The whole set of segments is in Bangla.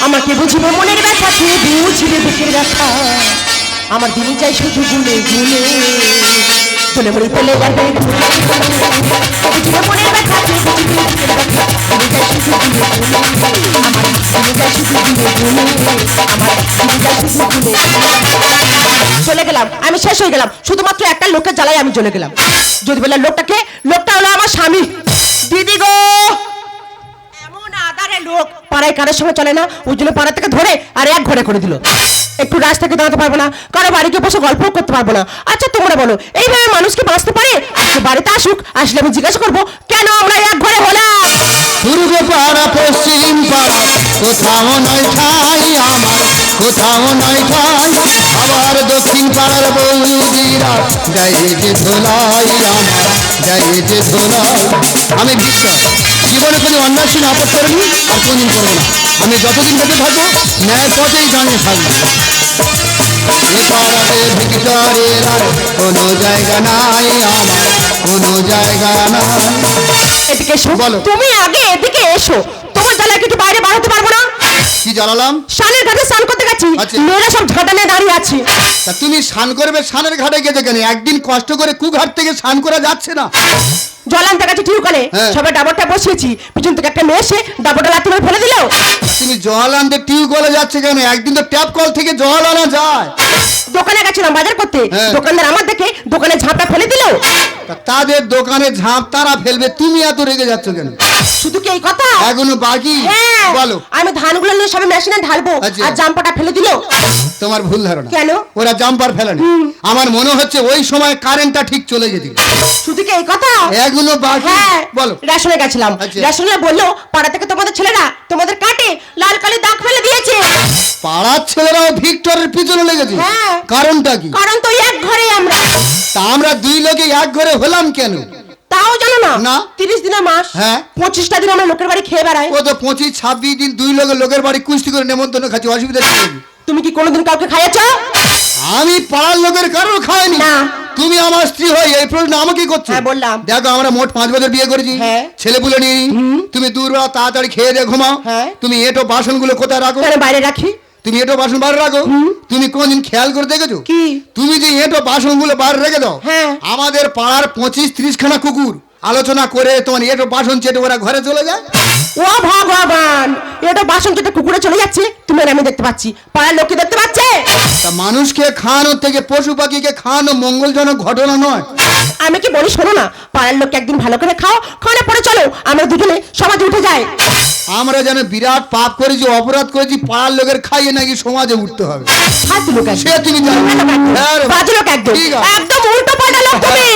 আমাকে বুঝবে মনের ব্যথা কে বুঝবে বুকের ব্যথা? আমার দিনই চাই শুধু গুলে গুনে। চলে মরি শুধু গুনে চলে গেলাম, আমি শেষ হয়ে গেলাম। শুধুমাত্র একটা লোকের জ্বালায় আমি চলে গেলাম। যদি বললাম লোকটাকে, লোকটা হলো আমার স্বামী। দিদি গো! আদারে লোক, পাড়ায় কারোর সঙ্গে চলে না? ওই জন্য পাড়া থেকে ধরে আর এক ঘরে করে দিল। একটু রাস্তাকে দাঁড়াতে পারব না, কারও বাড়িকে বসে গল্প করতে পারব না। আচ্ছা তোমরা বলো, এইভাবে মানুষকে বাঁচতে পারে? আজকে বাড়িতে আসুক, আসলে আমি জিজ্ঞাসা করব, কেন আমরা এক ঘরে হলাম? পূর্ব পাড়া, পশ্চিম পাড়া, কোথাও নয় ঠাই আমার, কোথাও নয় ঠাই আবার দক্ষিণ পাড়ার বৌদিরা দেয় যে ধোলাই আমার দেয় যে ধোলাই। আমি বিশ্বাস জীবনে কোনো অন্যায় সিনে আপদ করিনি আর কোনদিন করব না। আমি যতদিন বেঁচে থাকব ন্যায় পথেই জানিয়ে থাকব। পাড়াতে ভিক্টরের আর কোনো জায়গা নাই আমার কোনো জায়গা নাই। এদিকে এসো বলো। তুমি আগে এদিকে এসো। তোমার জ্বালায় কিছু বাইরে বাড়াতে পারব না। কি জ্বালালাম সানের ঘাটে স্নান করতে আচ্ছা। মেয়েরা সব ঝাঁটা দাঁড়িয়ে আছে। তা তুমি স্নান করবে স্নানের ঘাটে গেছে কেন? একদিন কষ্ট করে কুঘাট থেকে স্নান করা যাচ্ছে না। জল আনতে গেছে টিউকলে হ্যাঁ। সবাই ডাবরটা বসিয়েছি পিছন থেকে একটা মেয়ে এসে ডাবরটা লাথি মেরে ফেলে দিল। তুমি জল আনতে টিউবওয়েলে যাচ্ছে কেন? একদিন তো ট্যাপ কল থেকে জল আনা যায়। দোকানে গেছিলাম বাজার করতে। হ্যাঁ। দোকানদার আমার দেখে দোকানে ঝাঁপটা ফেলে দিল। তা তাদের দোকানে ঝাঁপ তারা ফেলবে তুমি এত রেগে যাচ্ছ কেন? শুধু কি এই কথা? এখনও বাকি? হ্যাঁ। বলো। আমি ধানগুলো নিয়ে সবাই মেশিনে ঢালবো আচ্ছা। আর জাম্পাটা ফেলে দিল? তোমার ভুল ধারণা। কেন? ওরা জাম্পার ফেলেনি। আমার মনে হচ্ছে ওই সময় কারেন্টটা ঠিক চলে গেছিল। শুধু কি এই কথা? এখনও বাকি হ্যাঁ বলো। রেশনে গেছিলাম। আচ্ছা। রেশনে বলল পাড়া থেকে তোমাদের ছেলেরা তোমাদের কাটে লাল কালি দাগ ফেলে দিয়েছে। পাড়ার ছেলেরাও ভিক্টরের পিছনে লেগেছে। হ্যাঁ। কারণটা কি? কারণ তো এক ঘরে আমরা। তা আমরা দুই লোকে এক ঘরে হলাম কেন? তাও জানো না? না। তিরিশ মাস। হ্যাঁ। পঁচিশটা দিন আমরা লোকের বাড়ি খেয়ে বেড়াই ও তো পঁচিশ ছাব্বিশ দিন দুই লোকের লোকের বাড়ি কুস্তি করে নেমন্তন্ন খাচ্ছি অসুবিধা তুমি কি কোনোদিন কাউকে খাইয়েছ? আমি পাড়ার লোকের কারোর খাইনি। না। তুমি আমার স্ত্রী হয়ে এই প্রশ্ন আমাকে করছ? হ্যাঁ, বললাম। দেখো আমরা মোট পাঁচ বছর বিয়ে করেছি। হ্যাঁ। ছেলে পুলে নিয়ে তুমি দূরবেলা তাড়াতাড়ি খেয়ে দিয়ে ঘুমাও। হ্যাঁ। তুমি এটো বাসনগুলো কোথায় রাখো? বাইরে রাখি। তুমি এটো বাসন বার রাখো তুমি কোনদিন খেয়াল করে দেখেছ কি? তুমি যে এটো বাসনগুলো বাইরে রেখে দাও হ্যাঁ। আমাদের পাড়ার পঁচিশ ত্রিশ খানা কুকুর আলোচনা করে তোমার এটো বাসন চেটে ওরা ঘরে চলে যায় ও ভগবান এটা বাসন কেটে কুকুরে চলে যাচ্ছে। তুমি আর আমি দেখতে পাচ্ছি পাড়ার লোককে দেখতে পাচ্ছে? তা মানুষকে খাওয়ানোর থেকে পশু পাখিকে খাওয়ানো মঙ্গলজনক ঘটনা নয়। আমি কি বলি শোনো না পাড়ার লোককে একদিন ভালো করে খাও খাওয়ানোর পরে চলো আমরা দুজনে সমাজে উঠে যাই। আমরা যেন বিরাট পাপ করেছি অপরাধ করেছি পাড়ার লোকের খাইয়ে নাকি সমাজে উঠতে হবে। ফালতু লোক সে তুমি জানো। হ্যাঁ বাজে লোক একদম। ঠিক আছে। একদম উল্টো পাল্টা লোক তুমি।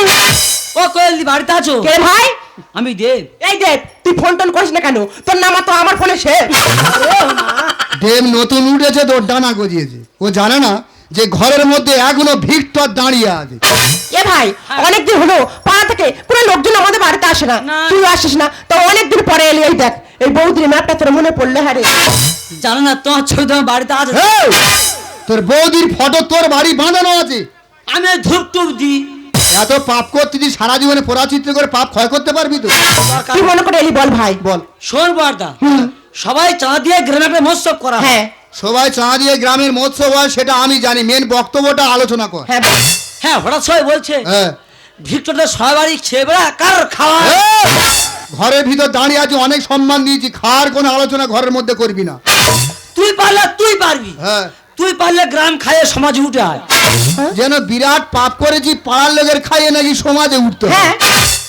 ও কোয়েল দি বাড়িতে আছো? কে ভাই? আমি দেব। এই দেখ তুই ফোন টোন করিস না কেন? তোর নাম তো আমার ফোনে সে দেব নতুন উঠেছে তো ওর ডানা গজিয়েছে। ও জানে না যে ঘরের মধ্যে এখনও ভিক্টর দাঁড়িয়ে আছে। এ ভাই অনেকদিন হলো পাড়া থেকে কোনো লোকজন আমাদের বাড়িতে আসে না। তুই আসিস না। তো অনেকদিন পরে এলি এই দেখ এই বৌদির ম্যাপটা তোর মনে পড়লে হ্যাঁ রে? জানো না তোমার ছবি তোমার বাড়িতে আছে। তোর বৌদির ফটো তোর বাড়ি বাঁধানো আছে। আমি ধূপ টুপ দিই। এত পাপ করতে তুই সারা জীবনে পরাচিত্র করে পাপ ক্ষয় করতে পারবি তো? তুই মনে করে এলি বল ভাই? বল। শোন বর্দা সবাই চা দিয়ে গ্রামে মহোৎসব করা হ্যাঁ। সবাই চাঁদা দিয়ে গ্রামের মৎস্য হয় সেটা আমি জানি। মেন বক্তব্যটা আলোচনা কর। হ্যাঁ হ্যাঁ হঠাৎ সবাই বলছে হ্যাঁ। ভিক্টরটা বাড়ি খেয়ে বেড়া কার খাওয়া? ঘরের ভিতর দাঁড়িয়ে আছি অনেক সম্মান দিয়েছি। খাওয়ার কোনো আলোচনা ঘরের মধ্যে করবি না। তুই পারলে তুই পারবি। হ্যাঁ। তুই পারলে গ্রাম খাইয়ে সমাজ উঠে আয়। যেন বিরাট পাপ করেছি পাড়ার লোকের খাইয়ে নাকি সমাজে উঠতে হ্যাঁ।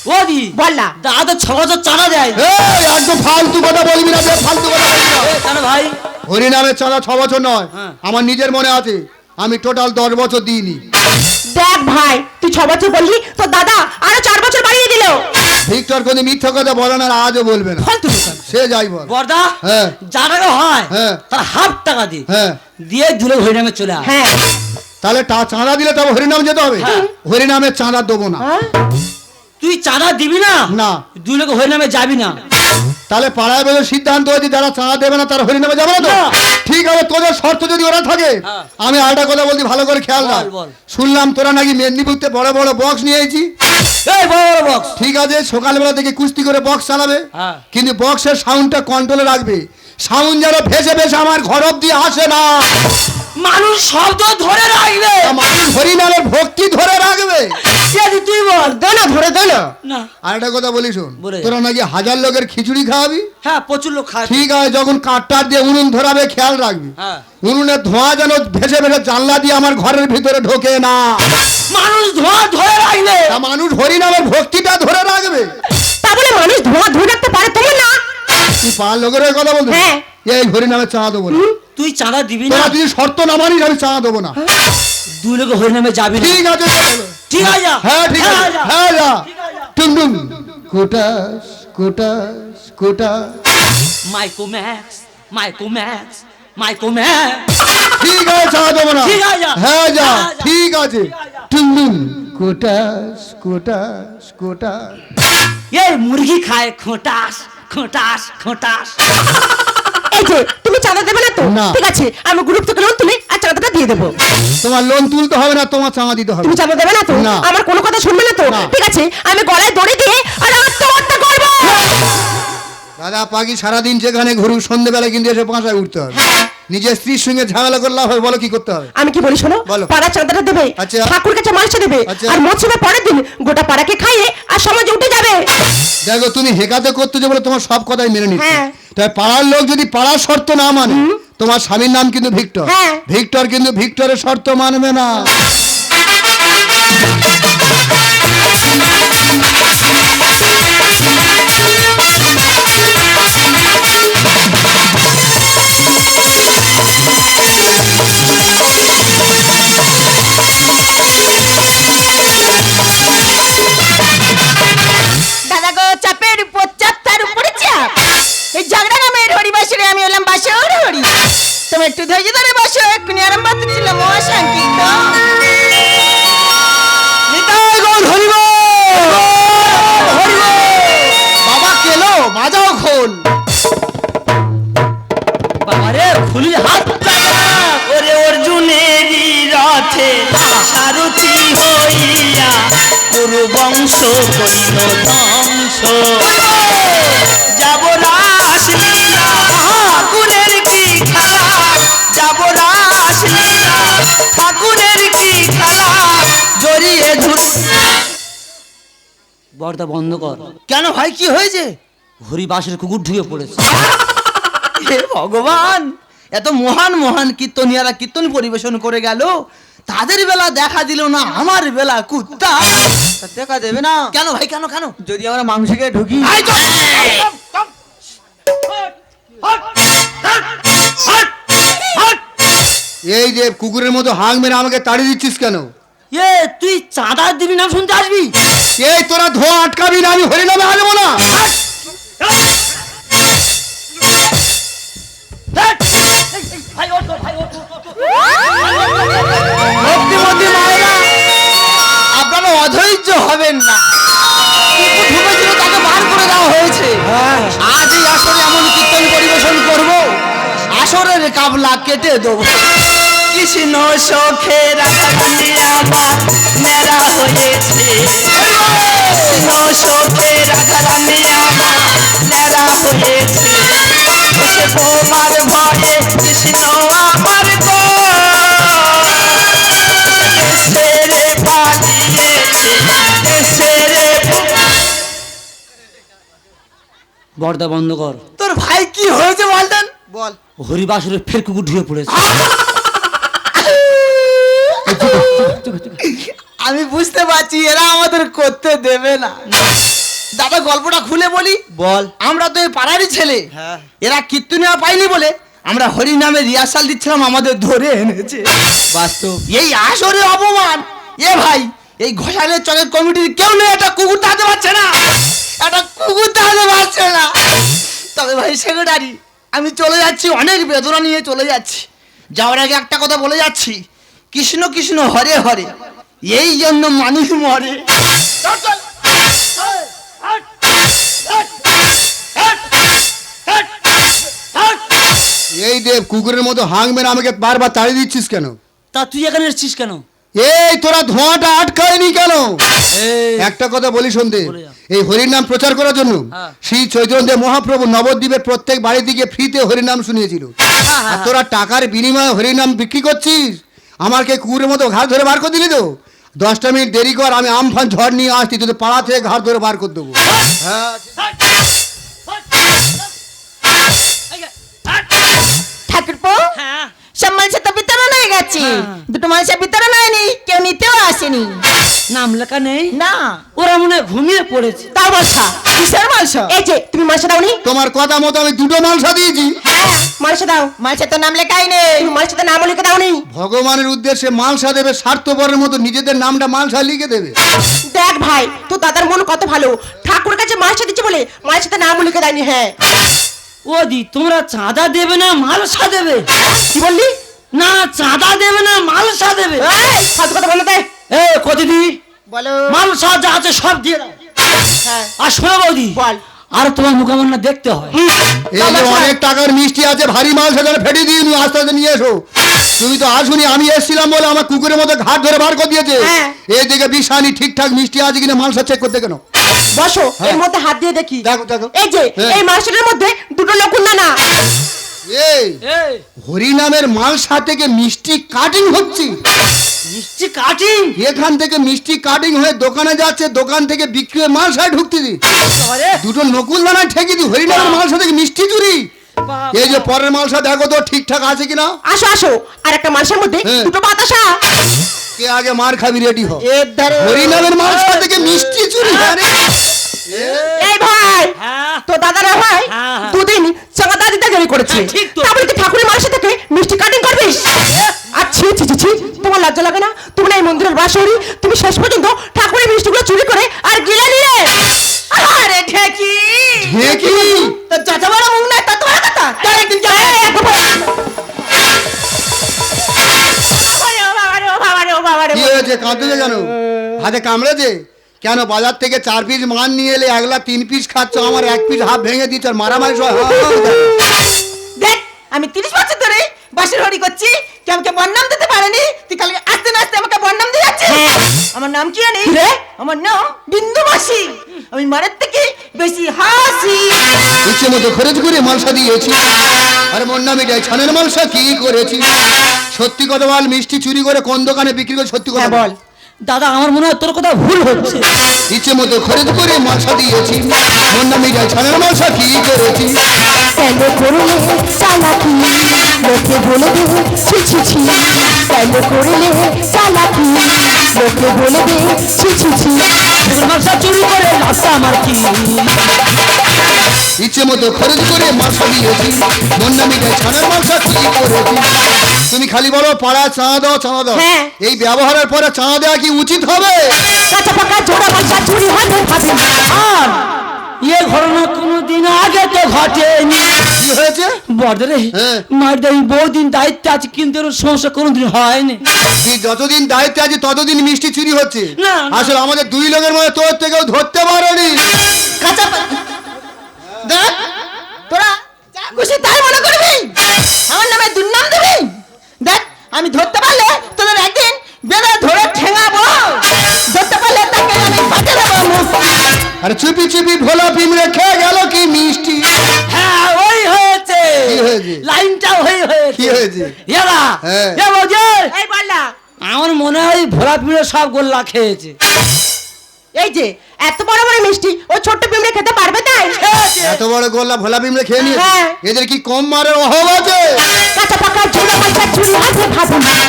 ও বল না। দাদা ছ বছর চাঁদা দেয়। এই একদম ফালতু কথা বলবি না বে, ফালতু কথা বলবি না। কেন ভাই? হরিনামের চাঁদা ছ বছর নয় হ্যাঁ। আমার নিজের মনে আছে আমি টোটাল দশ বছর দিইনি। দেখ ভাই তুই ছ বছর বললি তো দাদা আরও চার বছর বাড়িয়ে দিল। ভিক্টর কোনো মিথ্যা কথা বলে না আর আজও বলবে না। ফালতু দোকান। সে যাই বল। বর্দা হ্যাঁ। যা টাকা হয় হ্যাঁ। তার হাফ টাকা দি। হ্যাঁ। দিয়ে দূরে হরিনামে চলে আয়। হ্যাঁ। তাহলে তা চাঁদা দিলে তবে হরিনাম যেতে হবে হ্যাঁ। হরিনামের চাঁদা দেবো না হ্যাঁ? তুই চাঁদা দিবি না না। দুই লোক হরিনামে যাবি না তাহলে পাড়ায় বেরো সিদ্ধান্ত হয়েছে যারা চাঁদা দেবে না তারা হরিনামে যাবে না তো ঠিক আছে তোদের শর্ত যদি ওরা থাকে হ্যাঁ। আমি আরেকটা কথা বলছি ভালো করে খেয়াল রাখ। শুনলাম তোরা নাকি মেদিনীপুরতে বড় বড় বক্স নিয়েছি এই বড় বড় বক্স ঠিক আছে সকালবেলা থেকে কুস্তি করে বক্স চালাবে। কিন্তু বক্সের সাউন্ডটা কন্ট্রোলে রাখবে সাউন্ড যেন ভেসে ভেসে আমার ঘর অব্দি আসে না। মানুষ শব্দ ধরে রাখবে। মানুষ হরিনামের ভক্তি ধরে রাখবে। যদি তুই বল? দে না ধরে দে না। না। আর একটা কথা বলি শোন তোরা নাকি হাজার লোকের খিচুড়ি খাওয়াবি? হ্যাঁ প্রচুর লোক খায়। ঠিক আছে যখন কাঠটার দিয়ে উনুন ধরাবে খেয়াল রাখবি। হ্যাঁ। উনুনের ধোঁয়া যেন ভেসে ভেসে জানলা দিয়ে আমার ঘরের ভিতরে ঢোকে না। মানুষ ধোঁয়া ধরে রাখবে। মানুষ হরিনামের ভক্তিটা ধরে রাখবে। তা বলে মানুষ ধোঁয়া ধরে রাখতে পারে তোমার না? তুই পাড়ার লোকের হয়ে কথা বলতে হ্যাঁ। এই হরিনামে চা দেবো না। তুই চাঁদা দিবি না? যদি শর্ত না মানিস আমি চা দেবো না। দুই লোক হরিনামে যাবি না। ঠিক আছে ঠিক আছে হ্যাঁ ঠিক আছে। হ্যাঁ যা। টুনটুন কোটাস কোটাস কোটাস। মাইকো ম্যাক্স মাইকো ম্যাক্স মাইকো ম্যাক্স। ঠিক আছে চা দেবো না। ঠিক আছে হ্যাঁ যা। হ্যাঁ। ঠিক আছে। টুনটুন কোটাস কোটাস কোটাস। এই মুরগি খায় খোঁটাস। খোঁটাস খোঁটাস। এই যে তুমি চাঁদা দেবে না তো? না। ঠিক আছে আমি গ্রুপ থেকে লোন তুলে আর চাঁদাটা দিয়ে দেবো। তোমার লোন তুলতে হবে না তোমার চাঁদা দিতে হবে। তুমি চাঁদা দেবে না তো? না। আমার কোনো কথা শুনবে না তো? না। ঠিক আছে আমি গলায় দড়ি দিয়ে আর আত্মহত্যা করব। দাদা পাখি সারাদিন যেখানে ঘুরুক সন্ধেবেলায় কিন্তু এসে পাঁচায় উঠতে হবে। নিজের স্ত্রীর সঙ্গে ঝামেলা করে লাভ হবে বলো কি করতে হবে আমি কি বলি শোনো। পাড়া চাঁদাটা দেবে আচ্ছা। ঠাকুর কাছে মাংস দেবে আচ্ছা। আর মৌসুমে পরের দিন গোটা পাড়াকে খাইয়ে আর সমাজে উঠে যাবে দেখো তুমি হেকাতে করতে যে বলে তোমার সব কথাই মেনে নিচ্ছে হ্যাঁ। তাই পাড়ার লোক যদি পাড়ার শর্ত না মানে তোমার স্বামীর নাম কিন্তু ভিক্টর হ্যাঁ। ভিক্টর কিন্তু ভিক্টরের শর্ত মানবে না এই ঝগড়া নামের হরি বাসরে আমি এলাম বাসর হরি। তুমি একটু ধৈর্য ধরে বসো এক্ষুনি মহাসংকীর্তন নিতাই গৌর বাবা কেলো বাজাও খোল। বাবারে খুলি হাত ওরে অর্জুনেরই রথে সারথি হইয়া পুরু বংশ করিল ধ্বংস। যাব রাসলীলা ঠাকুরের কি খেলা? যাব রাসলীলা। ঠাকুরের কি খেলা? জড়িয়ে ঝুট বর্দা বন্ধ কর। কেন ভাই কি হয়েছে? হরিবাসের কুকুর ঢুকে পড়েছে। হে ভগবান! এত মহান মহান কীর্তনিয়ারা কীর্তন পরিবেশন করে গেল। তাদের বেলা দেখা দিল না আমার বেলা কুত্তা। দেখা দেবে না। কেন ভাই কেন কেন? যদি আমরা মাংসকে ঢুকি। এই যে কুকুরের মতো হাঁক মেরে আমাকে তাড়িয়ে দিচ্ছিস কেন? এ তুই চাঁদা দিবি না শুনতে আসবি? এই তোরা ধোয়া আটকাবি না আমি হরিনামে আসব না। আপনারা অধৈর্য হবেন না। তাকে বার করে দেওয়া হয়েছে। আজ আসরের কাবলা কেটে দেবো। কৃষ্ণ রাখানি আমার হয়েছে। কৃষ্ণ সখে রাখানি আমার হয়েছে। এসে তোমার ভয়ে কৃষ্ণ আমার গো পালিয়েছে এসে বর্দা বন্ধ কর। তোর ভাই কি হয়েছে বলতেন বল। হরিবাসরে ফের কুকুর ঢুকে পড়েছে। আমি বুঝতে পারছি এরা আমাদের করতে দেবে না। দাদা গল্পটা খুলে বলি। বল। আমরা তো এই পাড়ারই ছেলে। হ্যাঁ। এরা কীর্তনিয়া পাইনি বলে আমরা হরি নামে রিহার্সাল দিচ্ছিলাম আমাদের ধরে এনেছে। বাস্তব। এই আসরে অপমান। এ ভাই এই ঘোষালের চকের কমিটির কেউ নেই একটা কুকুর তাতে পারছে না। একটা কুকুর তাতে পারছে না। তবে ভাই সেক্রেটারি আমি চলে যাচ্ছি অনেক বেদনা নিয়ে চলে যাচ্ছি। যাওয়ার আগে একটা কথা বলে যাচ্ছি। কৃষ্ণ কৃষ্ণ হরে হরে। এই জন্য মানুষ মরে। এই দেব কুকুরের মতো হাং না আমাকে বারবার তাড়িয়ে দিচ্ছিস কেন? তা তুই এখানে এসেছিস কেন? এই তোরা ধোঁয়াটা আটকায়নি কেন? একটা কথা বলি সন্দেহ এই হরির নাম প্রচার করার জন্য হ্যাঁ। শ্রী চৈতন্যদেব মহাপ্রভু নবদ্বীপের প্রত্যেক বাড়ি দিকে ফ্রিতে হরির নাম শুনিয়েছিল আর তোরা টাকার বিনিময়ে হরির নাম বিক্রি করছিস? আমাকে কুকুরের মতো ঘাট ধরে বার করে দিলি তো? দশটা মিনিট দেরি কর আমি আমফান ঝড় নিয়ে আসছি তোদের পাড়া থেকে ঘাট ধরে বার করে দেবো। হ্যাঁ ঠাকুরপো? হ্যাঁ। সব মানুষের তো বিতরণ হয়ে গেছে। হ্যাঁ। দুটো মানুষের বিতরণ হয়নি কেউ নিতেও আসেনি। নাম লেখা নেই? না। ওরা মনে ঘুমিয়ে পড়েছে। কিসের মালসা এই যে তুমি মালসা দাওনি? তোমার কথা মতো আমি দুটো মালসা দিয়েছি। হ্যাঁ মালসা দাও। মালসা তো নাম লেখাই নেই। তুমি মালসাতে নাম লিখে দাওনি? ভগবানের উদ্দেশ্যে মালসা দেবে স্বার্থপরের মতো নিজেদের নামটা মালসা লিখে দেবে। দেখ ভাই তো দাদার মন কত ভালো। ঠাকুর কাছে মালসা দিচ্ছে বলে মালসাতে নাম লিখে দেয়নি হ্যাঁ। ও দি তোমরা চাঁদা দেবে না মালসা দেবে। কি বললি? না চাঁদা দেবে না মালসা দেবে। ফালতু কথা বলো দে এ কদিদি? বলো। মালসা যা আছে সব দিয়ে দাও। হ্যাঁ। আর শোনো বৌদি বল। আর তোমার মুখামন্না দেখতে হয়। এই যে অনেক টাকার মিষ্টি আছে ভারী মাল সেখানে ফেটে দিয়ে নি আস্তে আস্তে নিয়ে এসো। তুমি তো আসুনি আমি এসেছিলাম বলে আমার কুকুরের মতো ঘাট ধরে বার করে দিয়েছে। হ্যাঁ। এই দিকে বিষানি ঠিকঠাক মিষ্টি আছে কিনা মালসা চেক করতে কেন? বসো এর মধ্যে হাত দিয়ে দেখি। দেখো দেখো। এই যে হ্যাঁ। এই মাছের মধ্যে দুটো লকুন না হরি নামের মালসা থেকে মিষ্টি কাটিং হচ্ছে। মিষ্টি কাটিং এখান থেকে মিষ্টি কাটিং হয়ে দোকানে যাচ্ছে দোকান থেকে বিক্রি হয়ে মালসায় ঢুকতে দি। দুটো নকুল দানা ঠেকে দি হরি নামের মালসা থেকে মিষ্টি চুরি। এই যে পরের মালসা দেখো তো ঠিকঠাক আছে কিনা? আসো আসো। আর একটা মালসার মধ্যে হ্যাঁ। দুটো বাতাসা। কে আগে মার খাবি রেডি হ। ধারে মালসা থেকে মিষ্টি চুরি এই ভাই হ্যাঁ। তো দাদারা ভাই হ্যাঁ, হ্যাঁ। দিতে দেরি করেছে। হ্যাঁ, তারপরে তুই ঠাকুরের মানুষের থেকে মিষ্টি কাটিং করবিস আর ছি ছি ছি ছি তোমার লজ্জা লাগে না? তুমি না এই মন্দিরের বাসরি তুমি শেষ পর্যন্ত ঠাকুরের মিষ্টিগুলো চুরি করে আর গিলে নিলে। আরে ঠেকি হে তো যত বড় মুখ না তত বড় কথা। চল একদিন যাই কি হয়েছে? কাঁদতে কেন? হাতে কামড়েছে? কেন বাজার থেকে চার পিস মান নিয়ে এলে একলা তিন পিস খাচ্ছ? আমার এক পিস হাফ ভেঙে দিচ্ছ আর মারামারি সব হা, হা, হা। দেখ আমি তিরিশ বছর ধরে বাসের হরি করছি। কেউ আমাকে বন্নাম দিতে পারেনি। তুই কালকে আসতে না আসতে আমাকে বন্নাম দিয়ে যাচ্ছিস? আমার নাম কি জানি রে আমার নাম বিন্দু মাসি। আমি মারের থেকে বেশি হাসি। ইচ্ছে মতো খরচ করে মালসা দিয়েছি। আর মন না মিটাই ছানের মালসা কি করেছি সত্যি কথা বল মিষ্টি চুরি করে কোন দোকানে বিক্রি করে সত্যি কথা হ্যাঁ বল। দাদা আমার মনে হয় তোর কথা ভুল হচ্ছে। ইচ্ছে মতো খরিদ করে মাছা দিয়েছি। মন না ছানার ছানের মালসা কি করেছি? কেন করলে চালাকি লোকে বলে দেব ছি ছি ছি কেন করলে চালাকি লোকে বলে দে ছি ছি ছি। ব্যবসা চুরি করে আমার কি? ইচ্ছে মতো খরচ করে দিয়েছি। মন ছানের কি করেছি? তুমি খালি বলো পাড়া চাঁদা দাও চাঁদা দাও। হ্যাঁ। এই ব্যবহারের পরে চাঁদা দেওয়া কি উচিত হবে? কাঁচা পাকা জোড়া পয়সা চুরি হবে ভাবে আর এ ঘটনা কোনোদিন আগে তো ঘটেনি। কি হয়েছে? বর্দরে হ্যাঁ। দাই বহুদিন দায়িত্বে আছে কিন্তু এর সমস্যা কোনোদিন হয়নি। তুই যতদিন দায়িত্বে আছি ততদিন মিষ্টি চুরি হচ্ছে। না। আসলে আমাদের দুই লোকের মধ্যে তোর থেকেও ধরতে পারেনি। কাঁচা দেখ। তোরা যা খুশি তাই মনে করবি? আমার নামে দুর্নাম দিবি? দেখ আমি ধরতে পারলে তোদের একদিন বেঁধে ধরে ঠেঙাবো। ধরতে পারলে তাকে আমি ফাটে দেবো। আর চুপি চুপি ভোলা পিমড়ে খেয়ে গেল কি মিষ্টি? হ্যাঁ ওই হয়েছে? লাইনটাও ওই হয়েছে। কি হয়েছে? এরা হ্যাঁ। এ বৌদি, এই বললা। আমার মনে হয় ভোলা পিড়ে সব গোল্লা খেয়েছে। এই যে এত বড় বড় মিষ্টি ও ছোট্ট পিমড়ে খেতে পারবে তাই? এত বড় গোল্লা ভোলা পিমড়ে খেয়ে নিয়ে হ্যাঁ। এদের কি কম মারের অভাব আছে? কাঁচা পাকা ঝোলা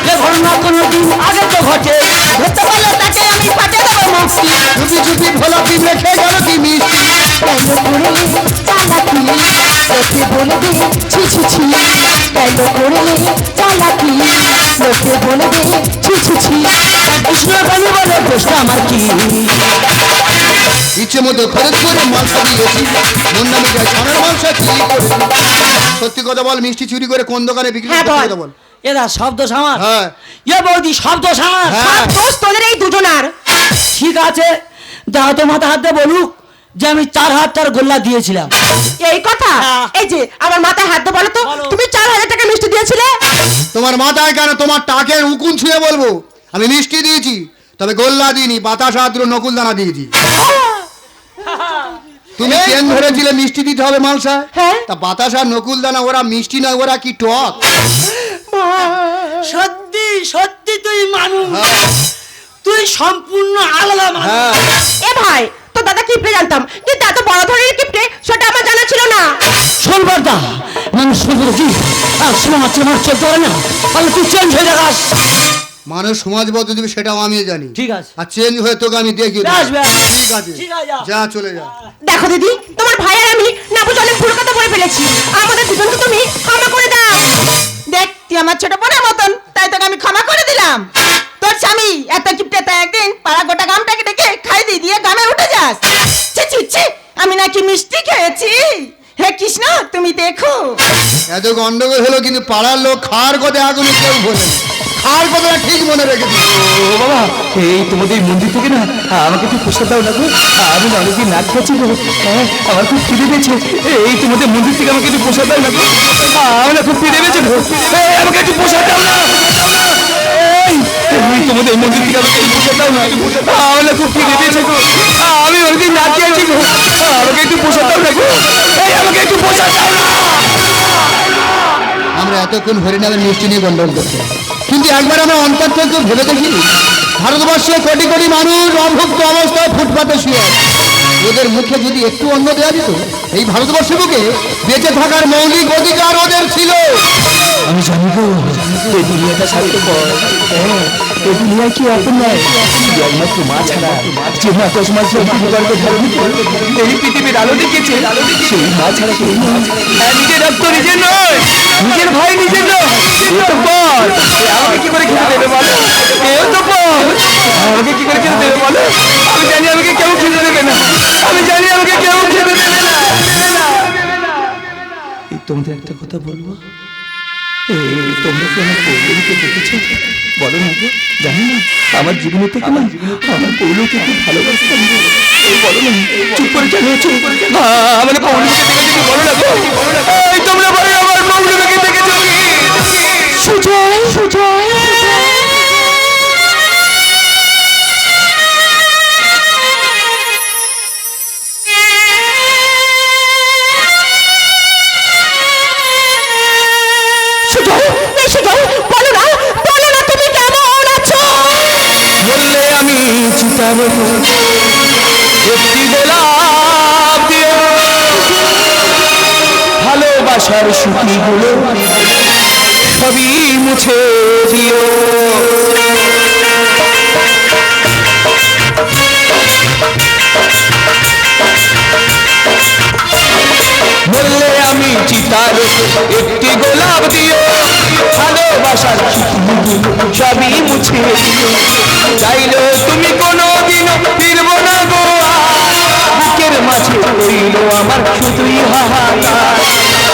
এ ঘটনা কোনোদিন আগে তো ঘটে। ধরতে পারলে তাকে আমি ফাটে দেবো করলে চালাকি লোকে বলে দে ছি ছি ছি কৃষ্ণ বলে আমার কি? ইচ্ছে মতো খরচ করে মাংস দিয়েছি মুন্না মিঠাই ছানার মাংস কি করেছি সত্যি কথা বল মিষ্টি চুরি করে কোন দোকানে বিক্রি হ্যাঁ। কথা বল। এরা সব দোষ আমার। হ্যাঁ। এ বৌদি সব দোষ আমার। হ্যাঁ। দোষ তোদের এই দুজনার। ঠিক আছে দাও তো মাথা হাত দিয়ে বলুক। যে আমি চার হাজার চার গোল্লা দিয়েছিলাম। এই কথা? হ্যাঁ। এই যে আমার মাথায় হাত দিয়ে বলো তো। তুমি চার হাজার টাকা মিষ্টি দিয়েছিলে? তোমার মাথায় কেন তোমার টাকের উকুন ছুঁয়ে বলব? আমি মিষ্টি দিয়েছি তবে গোল্লা দিইনি বাতাস আদ্র নকুল দানা দিয়েছি। তুমি চেন ধরেছিলে মিষ্টি দিতে হবে মালসা হ্যাঁ। তা আর নকুল দানা ওরা মিষ্টি না ওরা কি টক? সত্যি সত্যি তুই মানুষ। তুই সম্পূর্ণ আলাদা মানুষ। হ্যাঁ। এ ভাই কিপটে জানতাম? কিন্তু এত বড় ধরনের কিপটে সেটা আমার জানা ছিল না। শোনবার দা মানুষ শুনেছি আর সময় মারছে মার চলতে পারে না। তাহলে তুই চেঞ্জ হয়ে যাস। মানুষ সমাজ বদ্ধ দিবে সেটাও আমিও জানি। ঠিক আছে। আর চেঞ্জ হয়ে তোকে আমি আসবে। ঠিক আছে। ঠিক আছে, যা চলে যা। দেখো দিদি তোমার ভাই আর আমি না বুঝে অনেক ভুল কথা বলে ফেলেছি। আমাদের দুজনকে তুমি ক্ষমা করে দাও। দেখ তুই আমার ছোট বোনের মতন তাই তোকে আমি ক্ষমা করে দিলাম। তোর স্বামী এত কিপটে একদিন পাড়া গোটা গামটাকে ডেকে খাই দিয়ে দিয়ে গামে উঠে যাস। ছি ছি ছি আমি নাকি মিষ্টি খেয়েছি। হে কৃষ্ণ তুমি দেখো। এত গন্ডগোল হলো কিন্তু পাড়ার লোক খাওয়ার কথা আগুনে কেউ বলে না খাওয়ার কথাটা ঠিক মনে রেখেছি ও বাবা এই তোমাদের মন্দির থেকে না আমাকে একটু প্রসাদ দাও না গো আমি না অনেকদিন না খেয়েছি গো। হ্যাঁ, আমার খুব খিদে পেয়েছে। এই তোমাদের মন্দির থেকে আমাকে একটু প্রসাদ দাও না গো আমার না খুব খিদে পেয়েছে আমাকে একটু প্রসাদ দাও না। এই, এই তোমাদের মন্দির থেকে আমাকে একটু দাও না আমার খুব খিদে পেয়েছে গো আমি খেয়েছি গো আমাকে একটু প্রসাদ দাও না গো এই আমাকে একটু প্রসাদ দাও না। আমরা এতক্ষণ হরিনামের মিষ্টি নিয়ে গন্ডগোল করছি। কিন্তু একবার আমরা অন্তর থেকে ভেবে দেখি ভারতবর্ষে কোটি কোটি মানুষ অভুক্ত অবস্থায় ফুটপাতে শুয়ে ওদের মুখে যদি একটু অন্ন দেওয়া যেত এই ভারতবর্ষের বুকে বেঁচে থাকার মৌলিক অধিকার ওদের ছিল। আমি জানি গো এই দুনিয়াটা স্বার্থপর হ্যাঁ দুনিয়ায় কি আপন নয় শুধু একমাত্র মা ছাড়া যে মা দশ মাস গর্ভে ধারণ করে এই পৃথিবীর আলো দেখেছে সেই মা ছাড়া কেউ নয় হ্যাঁ, নিজের রক্ত নিজের নয়। নিজের ভাই নিজের নয়। এ তো পর আমাকে কি করে খেতে দেবে বলো? এ তো পর আমাকে কি করে খেতে দেবে বলো? আমি জানি আমাকে কেউ খেতে দেবে না। আমি জানি আমাকে কেউ খেতে দেবে না। তোমাদের একটা কথা বলব? তোমরা কি আমার পৌলুকে দেখেছ? বলো না গো জানি না। আমার জীবনের থেকে না আমার পৌলুকে খুব ভালোবাসতাম। এই বলো না চুপ করে কেন চুপ করে কেন আমার পৌলুকে দেখেছ বলো না গো। এই তোমরা বলো আমার পৌলুকে দেখেছ সুজয় সুজয়। ভালোবাসার সুখীগুলো সবই মুছে দিও। বললে আমি চিতার একটি গোলাপ দিও। ভালোবাসার সবই মুছে দিও। চাইলে তুমি কোনো দিন ফিরব না গো। আর। বুকের মাঝে রইল আমার শুধুই হাহাকার।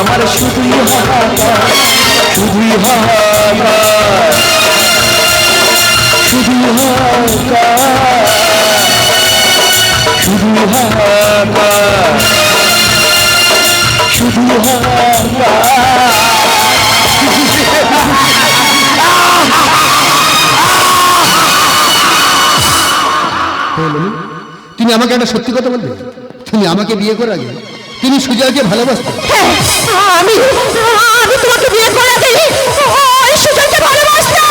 আমার শুধুই হাহাকার শুধুই হাহাকার শুধুই শুধুই হাহাকার হাহাকার। তুমি আমাকে একটা সত্যি কথা বলবে? তুমি আমাকে বিয়ে করে আগে তুমি সুজয়কে ভালোবাসতে। হ্যাঁ, আমি আমি তোমাকে বিয়ে করে দিই ওই সুজয়কে ভালোবাসতাম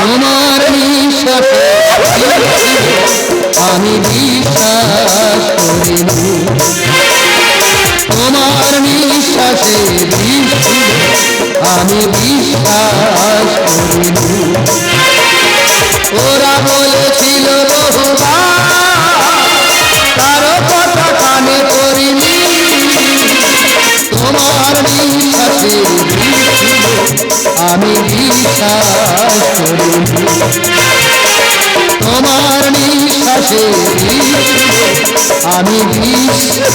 তোমার নিঃশ্বাসে আমি বিশ্বাস করিনি। তোমার নিঃশ্বাসে আমি বিশ্বাস করিনি। তোমার নিঃশ্বাসে আমি বিশ্বাস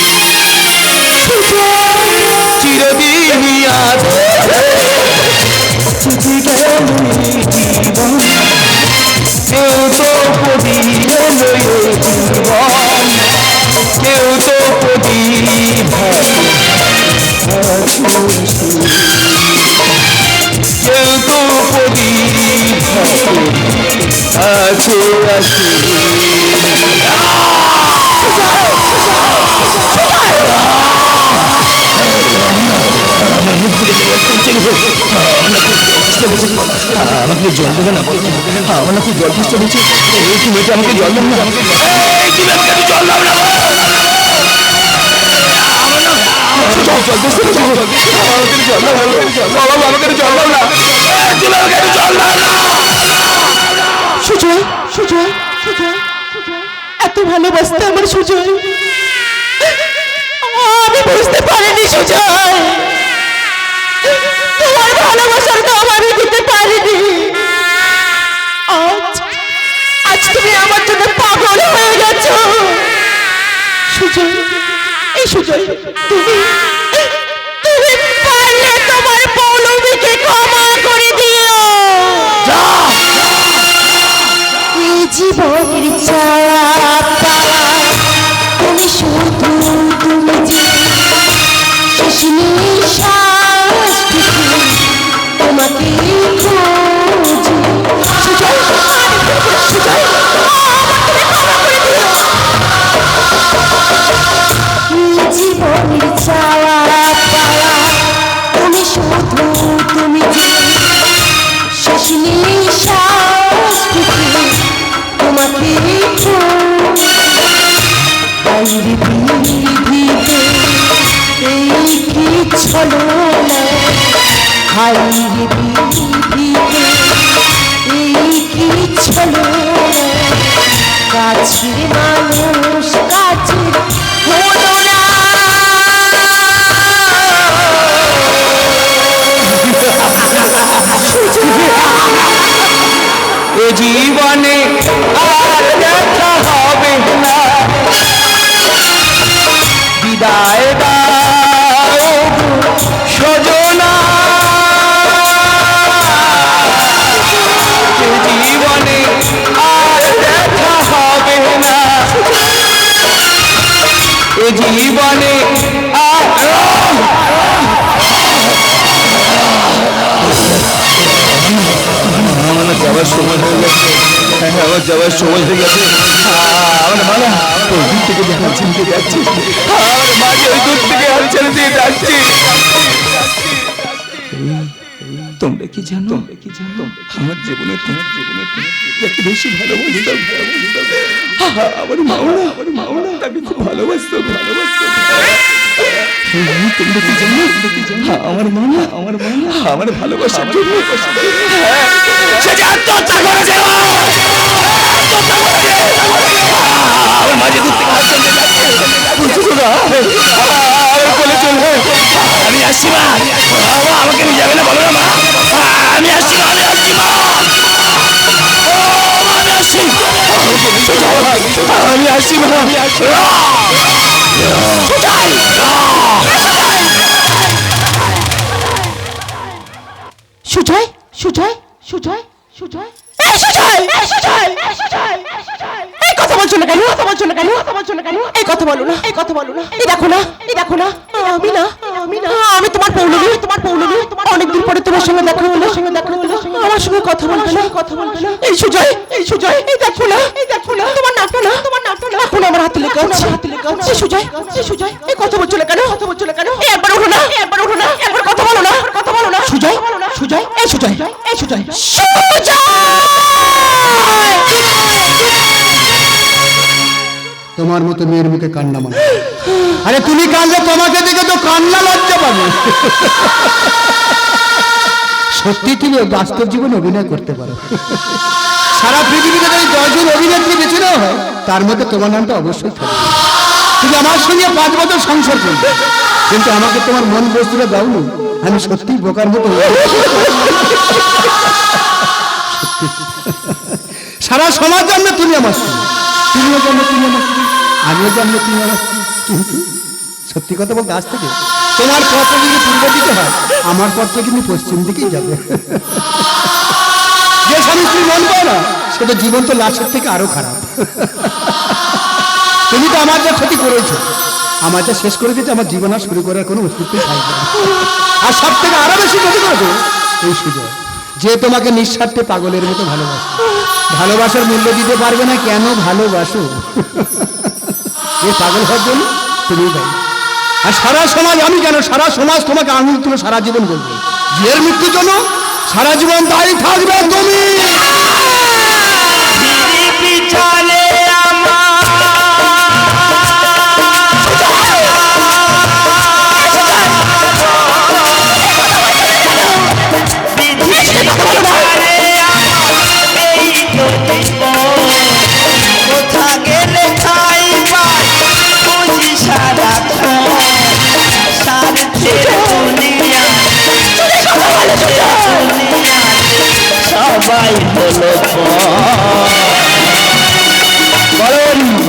এই জীবন কেউ তো প্রদীপ হলো জীবন। কেউ তো প্রদীপ কেউ তো প্রদীপ আছে আছে আমাকে জল দেবে না আমার নাকি জল চেষ্টা হচ্ছে এই এটা আমাকে জল দেবে? না। আমাকে জল না। না, না, না না এত ভালোবাসতে আমার সুজয়। আমি বুঝতে পারিনি সুজয়। তোমার ভালোবাসার দাম আমি দিতে এই কি ছলো হাইরে বিধিতে এই কি ছলো কাছের মানুষ কাছের জীবনে আর দেখা হবে না। জীবনে আমার যাওয়ার সময় হয়ে গেছে। হ্যাঁ, আমার যাওয়ার সময় হয়ে গেছে। দূর থেকে দেখা চিনতে যাচ্ছি আমার ওই দূর থেকে হাল ছেড়ে দিয়ে যাচ্ছি। তোমরা কি জানো? তোমরা কি জানো? আমার জীবনে তোমার জীবনে যাকে বেশি ভালোবাসতাম আমার মাওনা আমার মাওনা তাকে খুব ভালোবাসতাম ভালোবাসতাম তোমরা কি জানো? জানো আমার মামা আমার মামা আমার ভালোবাসার আমি আসছি মা বাবা আমাকে নিয়ে যাবে না বলো না মা আমি আসছি মা আমি আসছি মা ও, মা, আমি আসছি আমি আসি মা আমি আসি সুজয় সুজয় সুজয় সুজয় এই সুজয় এই সুজয় এই সুজয় এই সুজয় এই কথা বলছো না কেন কথা বলছো না কেন? কথা বলছো না কেন? এই কথা বলো না। এই কথা বলো না। এই দেখো না এই দেখো না। আমি না আমি না আমি তোমার পৌলমি তোমার পৌলমি। তোমার অনেকদিন পরে তোমার সঙ্গে দেখা হলো। সঙ্গে দেখা হলো আমার সঙ্গে কথা বলবে না। কথা বলবে না এই সুজয় এই সুজয় এই দেখো না। এই দেখো না তোমার নামটা না? তোমার নামটা না এখন আমার হাতে লেখা আছে। হাতে লেখা আছে সুজয় এই সুজয় এই কথা বলছো না কেন? কথা বলছো না। কেন একবার ওঠো না। একবার ওঠো না। একবার কথা বলো না। কথা বলো না। সুজয় সুজয় এই সুজয়। এই সুজয়! তোমার মতো মেয়ের মুখে কান্না মানে। আরে, তুমি কাঁদলে তোমাকে দেখে তো কান্না লজ্জা পাবে। সত্যি তুমি বাস্তব জীবনে অভিনয় করতে পারো। সারা পৃথিবীতে যদি দশজন অভিনেত্রী বেছে নেওয়া হয়, তার মধ্যে তোমার নামটা অবশ্যই থাকবে। তুমি আমার সঙ্গে পাঁচ বছর সংসার করবে। কিন্তু আমাকে তোমার মন বস্তুটা দাওনি, আমি সত্যি বোকার মতো সারা সমাজ জানবে তুমি আমার স্ত্রী তুমিও জানবে তুমি আমার আমিও জানবে তুমি আমার কিন্তু সত্যি কথা বলতে আজ থেকে তোমার পথে যদি পূর্ব দিকে হয়, আমার পথে কিন্তু পশ্চিম দিকেই যাবে। যে স্বামী স্ত্রী মন পায় না সেটা জীবন তো লাশের থেকে আরও খারাপ। তুমি তো আমার যা ক্ষতি করেছ, আমার যা শেষ করে দিয়েছে আমার জীবন আর শুরু করার কোনো অস্তিত্বই থাকবে। আর সব থেকে আরও বেশি ক্ষতি করেছ এই সুযোগ। যে তোমাকে নিঃস্বার্থে পাগলের মতো ভালোবাসে। ভালোবাসার মূল্য দিতে পারবে না, কেন ভালোবাসো? এ পাগল হওয়ার জন্য তুমি দায়ী। আর সারা সমাজ, আমি কেন সারা সমাজ তোমাকে আঙুল তুলে সারা জীবন বলবে? বিয়ের মৃত্যুর জন্য সারা জীবন দায়ী থাকবে তুমি। পিছনে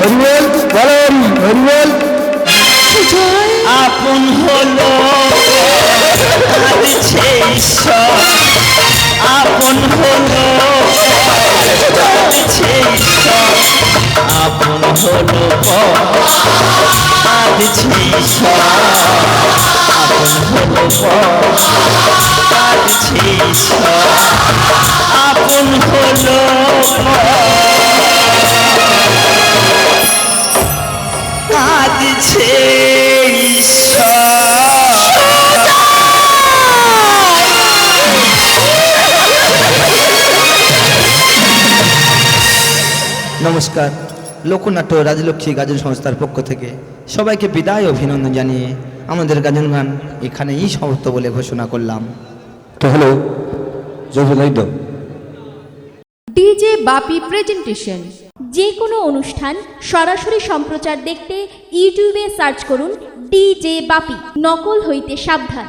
হরিবল বলেন হরিবল আপন হলো আপন হলো আপন হলো আপন হলো আপন হলো ঈশ্বর। নমস্কার। লোকনাট্য রাজলক্ষ্মী গাজন সংস্থার পক্ষ থেকে সবাইকে বিদায় অভিনন্দন জানিয়ে আমাদের গাজন গান এখানেই সমাপ্ত বলে ঘোষণা করলাম। তো হলো তো ডিজে বাপি প্রেজেন্টেশন। যে কোনো অনুষ্ঠান সরাসরি সম্প্রচার দেখতে ইউটিউবে সার্চ করুন ডিজে বাপি। নকল হইতে সাবধান।